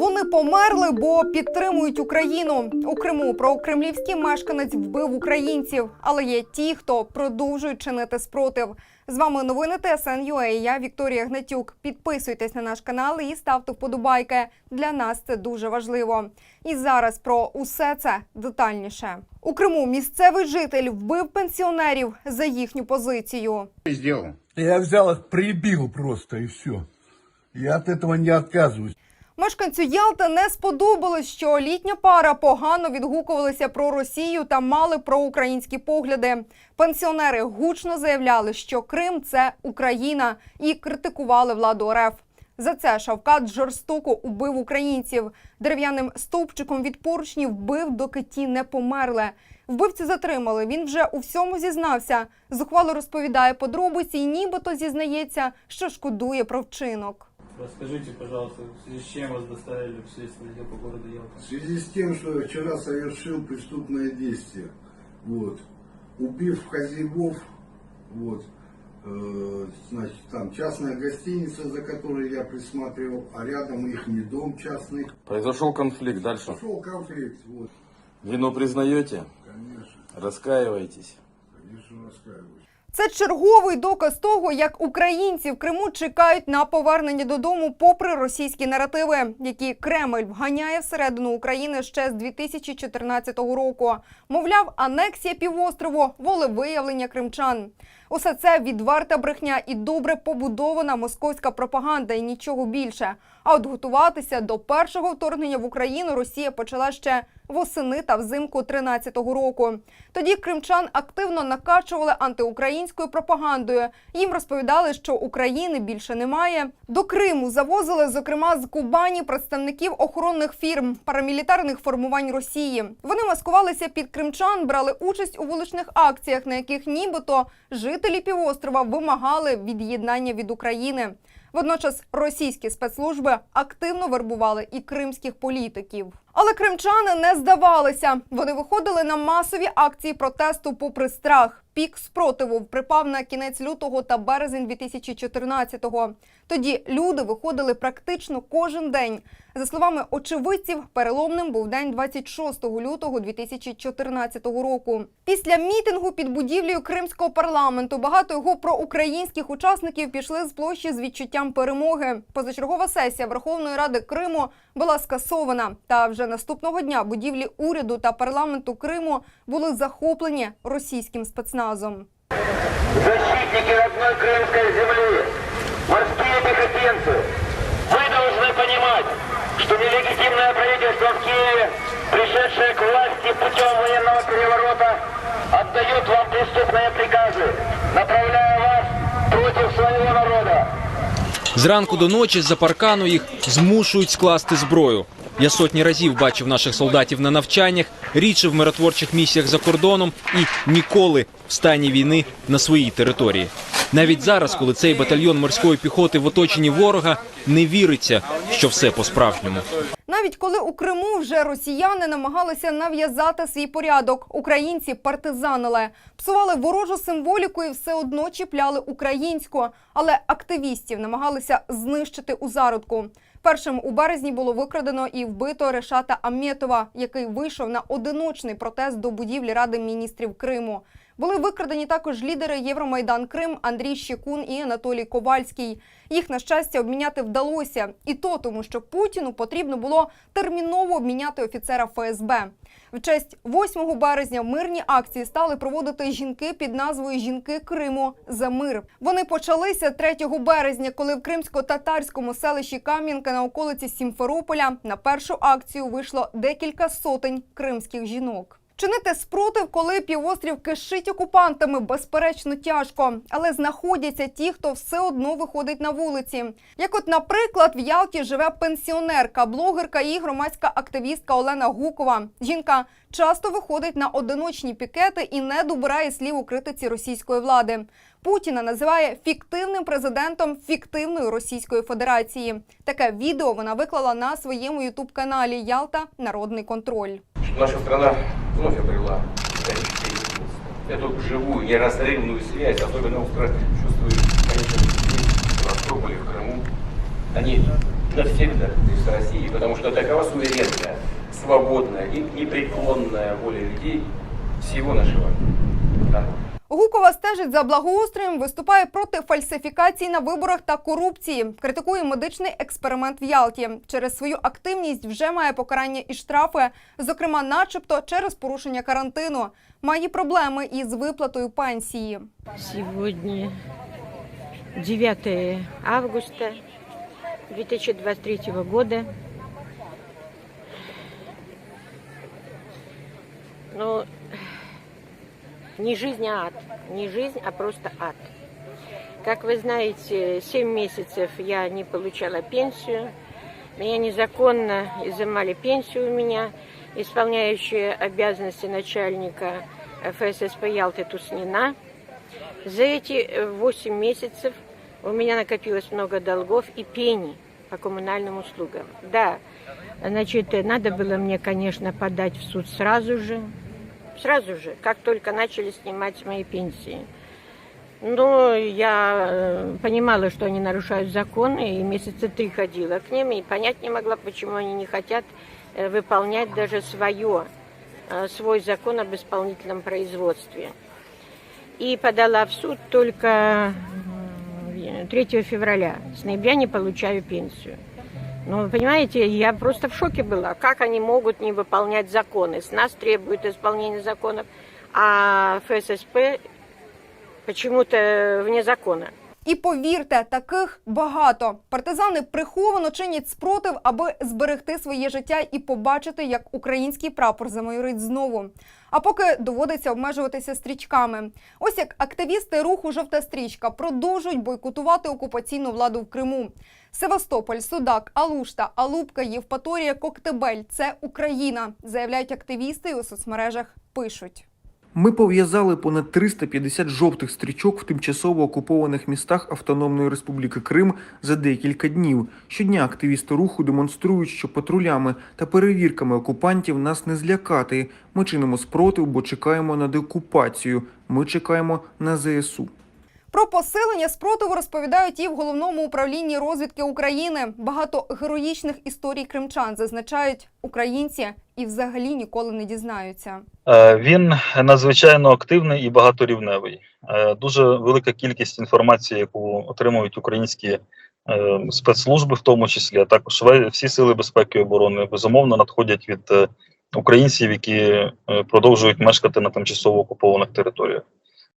Вони померли, бо підтримують Україну. У Криму прокремлівський мешканець вбив українців, але є ті, хто продовжують чинити спротив. З вами новини ТСН.UA. Я Вікторія Гнатюк. Підписуйтесь на наш канал і ставте вподобайки. Для нас це дуже важливо. І зараз про усе це детальніше. У Криму місцевий житель вбив пенсіонерів за їхню позицію. Ты сделал? Я взял их, прибил просто и все. Я от этого не отказываюсь. Мешканцю Ялти не сподобалось, що літня пара погано відгукувалися про Росію та мали проукраїнські погляди. Пенсіонери гучно заявляли, що Крим це Україна, і критикували владу РФ. За це Шавкат жорстоко убив українців. Дерев'яним стовпчиком від поручнів вбив, доки ті не померли. Вбивцю затримали. Він вже у всьому зізнався. Зухвало розповідає подробиці і нібито зізнається, що шкодує про вчинок. Расскажите, пожалуйста, в связи с чем вас доставили в следственный отдел по городу Ялта? В связи с тем, что я вчера совершил преступное действие, вот, убив хозяевов, вот, э, значит, там частная гостиница, за которой я присматривал, а рядом их не дом частный. Произошел конфликт. Дальше. Пошел конфликт, вот, Вину признаете? конечно, Раскаиваетесь? конечно, раскаиваюсь. Це черговий доказ того, як українці в Криму чекають на повернення додому, попри російські наративи, які Кремль вганяє всередину України ще з 2014 року. Мовляв, анексія півострову, волевиявлення кримчан. Усе це відверта брехня і добре побудована московська пропаганда і нічого більше. А от готуватися до першого вторгнення в Україну Росія почала ще восени та взимку 13-го року. Тоді кримчан активно накачували антиукраїнською пропагандою. Їм розповідали, що України більше немає. До Криму завозили, зокрема, з Кубані представників охоронних фірм, парамілітарних формувань Росії. Вони маскувалися під кримчан, брали участь у вуличних акціях, на яких нібито жителі півострова вимагали від'єднання від України. Водночас російські спецслужби активно вербували і кримських політиків. Але кримчани не здавалися. Вони виходили на масові акції протесту попри страх. Пік спротиву припав на кінець лютого та березень 2014-го. Тоді люди виходили практично кожен день. За словами очевидців, переломним був день 26 лютого 2014 року. Після мітингу під будівлею кримського парламенту багато його проукраїнських учасників пішли з площі з відчуттям перемоги. Позачергова сесія Верховної Ради Криму була скасована. Та вже наступного дня будівлі уряду та парламенту Криму були захоплені російським спецназом. защитники родной крымской земли, морские пехотинцы, вы должны понимать, что нелегитимное правительство в Киеве, пришедшее к власти путем военного переворота, отдает вам преступные приказы, направляя вас против своего народа. Зранку до ночі з-за паркану їх змушують скласти зброю. Я сотні разів бачив наших солдатів на навчаннях, рідше в миротворчих місіях за кордоном і ніколи в стані війни на своїй території. Навіть зараз, коли цей батальйон морської піхоти в оточенні ворога, не віриться, що все по-справжньому. Навіть коли у Криму вже росіяни намагалися нав'язати свій порядок, українці партизанили, псували ворожу символіку і все одно чіпляли українську. Але активістів намагалися знищити у зародку. Першим у березні було викрадено і вбито Решата Амєтова, який вийшов на одиночний протест до будівлі Ради міністрів Криму. Були викрадені також лідери Євромайдан Крим Андрій Щекун і Анатолій Ковальський. Їх на щастя обміняти вдалося, і то тому, що Путіну потрібно було терміново обміняти офіцера ФСБ. В честь 8 березня мирні акції стали проводити жінки під назвою Жінки Криму за мир. Вони почалися 3 березня, коли в кримсько-татарському селищі Кам'янка на околиці Сімферополя на першу акцію вийшло декілька сотень кримських жінок. Чинити спротив, коли півострів кишить окупантами, безперечно тяжко, але знаходяться ті, хто все одно виходить на вулиці. Як, от, наприклад, в Ялті живе пенсіонерка, блогерка і громадська активістка Олена Гукова. Жінка часто виходить на одиночні пікети і не добирає слів у критиці російської влади. Путіна називає фіктивним президентом фіктивної Російської Федерації. Таке відео вона виклала на своєму ютуб-каналі Ялта Народний контроль. наша страна вновь обрела историческое единство. Эту живую, неразрывную связь, особенно остро чувствую, конечно, в Рострополе, в Крыму, они навсегда из России, потому что такова суверенная, свободная и непреклонная воля людей всего нашего народа. Гукова стежить за благоустроєм, виступає проти фальсифікацій на виборах та корупції. Критикує медичний експеримент в Ялті. Через свою активність вже має покарання і штрафи, зокрема, начебто через порушення карантину. Має проблеми із виплатою пенсії. Сегодня 9 августа 2023 года. Ну, не жизнь, а ад. Не жизнь, а просто ад. Как вы знаете, 7 месяцев я не получала пенсию. Меня незаконно изымали пенсию у меня. Исполняющая обязанности начальника ФССП Ялты Туснина. За эти 8 месяцев у меня накопилось много долгов и пений по коммунальным услугам. Да, значит, надо было мне, конечно, подать в суд сразу же, сразу же, как только начали снимать моей пенсии. Но я э, понимала, что они нарушают законы, и месяца три ходила к ним, и понять не могла, почему они не хотят э, выполнять даже свое, э, свой закон об исполнительном производстве и подала в суд только м, 3 февраля. С ноября не получаю пенсию. Ну, вы понимаете, я просто в шоке была. Как они могут не выполнять законы? С нас требуют исполнения законов, а ФССП почему-то вне закона. І повірте, таких багато. Партизани приховано чинять спротив, аби зберегти своє життя і побачити, як український прапор замайорить знову. А поки доводиться обмежуватися стрічками. Ось як активісти руху Жовта стрічка продовжують бойкотувати окупаційну владу в Криму. Севастополь, Судак, Алушта, Алубка, Євпаторія, Коктебель це Україна, заявляють активісти і у соцмережах пишуть. Ми пов'язали понад 350 жовтих стрічок в тимчасово окупованих містах Автономної Республіки Крим за декілька днів. Щодня активісти руху демонструють, що патрулями та перевірками окупантів нас не злякати. Ми чинимо спротив, бо чекаємо на деокупацію. Ми чекаємо на ЗСУ. Про посилення спротиву розповідають і в головному управлінні розвідки України. Багато героїчних історій кримчан зазначають українці і взагалі ніколи не дізнаються. Е, Він надзвичайно активний і багаторівневий. Е, Дуже велика кількість інформації, яку отримують українські е, спецслужби, в тому числі, а також всі сили безпеки і оборони, безумовно надходять від українців, які продовжують мешкати на тимчасово окупованих територіях.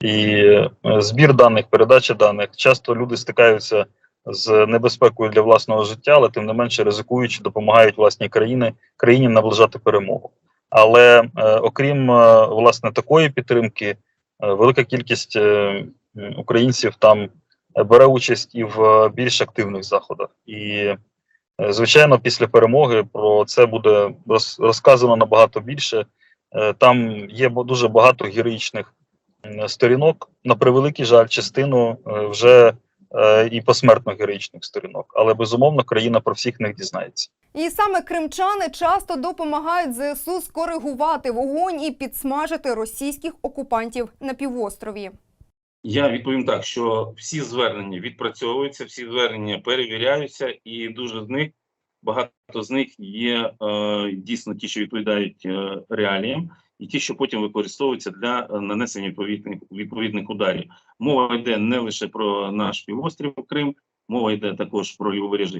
І е, збір даних, передача даних часто люди стикаються з небезпекою для власного життя, але тим не менше ризикуючи, допомагають власній країні країні наближати перемогу. Але е, окрім е, власне такої підтримки, е, велика кількість е, українців там бере участь і в е, більш активних заходах. І, е, звичайно, після перемоги про це буде роз, розказано набагато більше. Е, там є дуже багато героїчних сторінок. На превеликий жаль, частину е, вже е, і посмертно героїчних сторінок. Але безумовно країна про всіх них дізнається. І саме кримчани часто допомагають ЗСУ скоригувати вогонь і підсмажити російських окупантів на півострові. Я відповім так, що всі звернення відпрацьовуються, всі звернення перевіряються, і дуже з них багато з них є е, дійсно ті, що відповідають е, реаліям, і ті, що потім використовуються для е, нанесення відповідних відповідних ударів. Мова йде не лише про наш півострів Крим, мова йде також про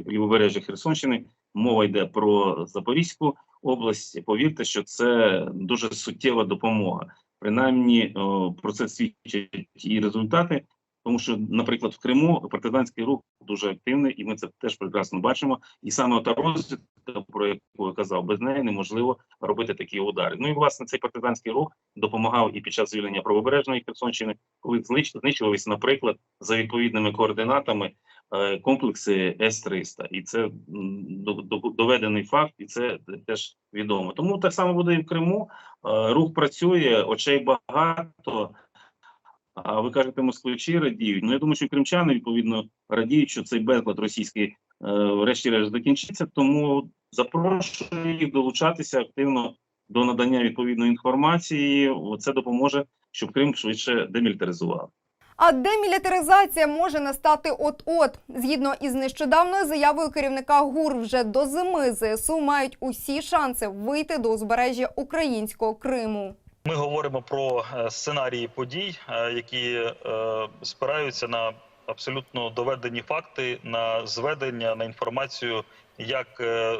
лівобережжя, Херсонщини, мова йде про Запорізьку область. Повірте, що це дуже суттєва допомога принаймні про це свідчать і результати. Тому що, наприклад, в Криму партизанський рух дуже активний, і ми це теж прекрасно бачимо. І саме та розвідка, про яку я казав, без неї неможливо робити такі удари. Ну і власне цей партизанський рух допомагав і під час звільнення правобережної Херсонщини, коли знищ- знищувались, наприклад, за відповідними координатами е, комплекси С-300. І це до- до- доведений факт, і це теж відомо. Тому так само буде і в Криму. Е, Рух працює, очей багато. А ви кажете, москвичі радіють. Ну я думаю, що кримчани відповідно радіють, що цей безлад російський е, врешті-решт закінчиться. Тому запрошую їх долучатися активно до надання відповідної інформації. Це допоможе, щоб Крим швидше демілітаризував. А демілітаризація може настати от-от. Згідно із нещодавною заявою керівника ГУР, вже до зими ЗСУ мають усі шанси вийти до узбережжя українського Криму. Ми говоримо про е, сценарії подій, е, які е, спираються на абсолютно доведені факти, на зведення, на інформацію як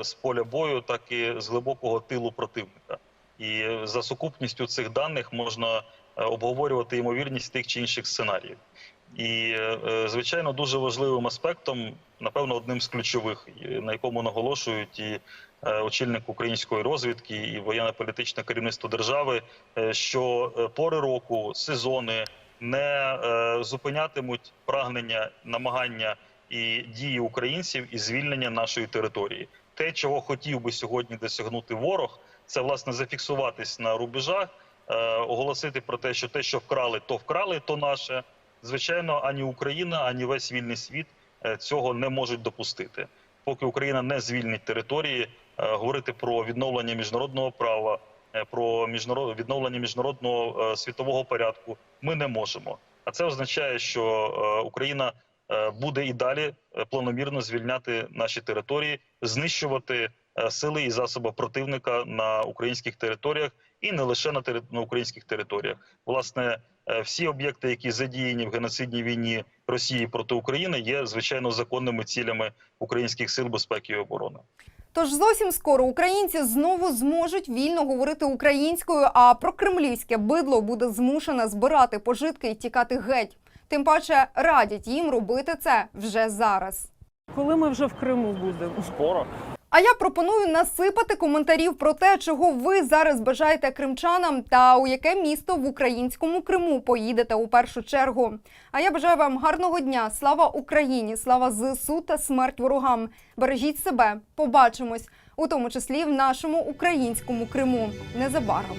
з поля бою, так і з глибокого тилу противника. І за сукупністю цих даних можна обговорювати ймовірність тих чи інших сценаріїв. І, е, е, звичайно, дуже важливим аспектом, напевно, одним з ключових, на якому наголошують і е, очільник української розвідки, і воєнно-політичне керівництво держави, що пори року, сезони не зупинятимуть прагнення, намагання і дії українців і звільнення нашої території. Те, чого хотів би сьогодні досягнути ворог, це власне зафіксуватись на рубежах, оголосити про те, що те, що вкрали, то вкрали, то наше. Звичайно, ані Україна, ані весь вільний світ е, цього не можуть допустити. Поки Україна не звільнить території, е, говорити про відновлення міжнародного права, е, про міжнарод... відновлення міжнародного світового порядку ми не можемо. А це означає, що Україна буде і далі планомірно звільняти наші території, знищувати сили і засоби противника на українських територіях і не лише на, тери... на українських територіях. Власне, е, всі об'єкти, які задіяні в геноцидній війні Росії проти України, є звичайно законними цілями українських сил безпеки і оборони. Тож зовсім скоро українці знову зможуть вільно говорити українською, а прокремлівське бидло буде змушене збирати пожитки і тікати геть. Тим паче радять їм робити це вже зараз. Коли ми вже в Криму будемо? Скоро. А я пропоную насипати коментарів про те, чого ви зараз бажаєте кримчанам та у яке місто в українському Криму поїдете у першу чергу. А я бажаю вам гарного дня. Слава Україні! Слава ЗСУ та смерть ворогам! Бережіть себе, побачимось, у тому числі в нашому українському Криму. Незабаром.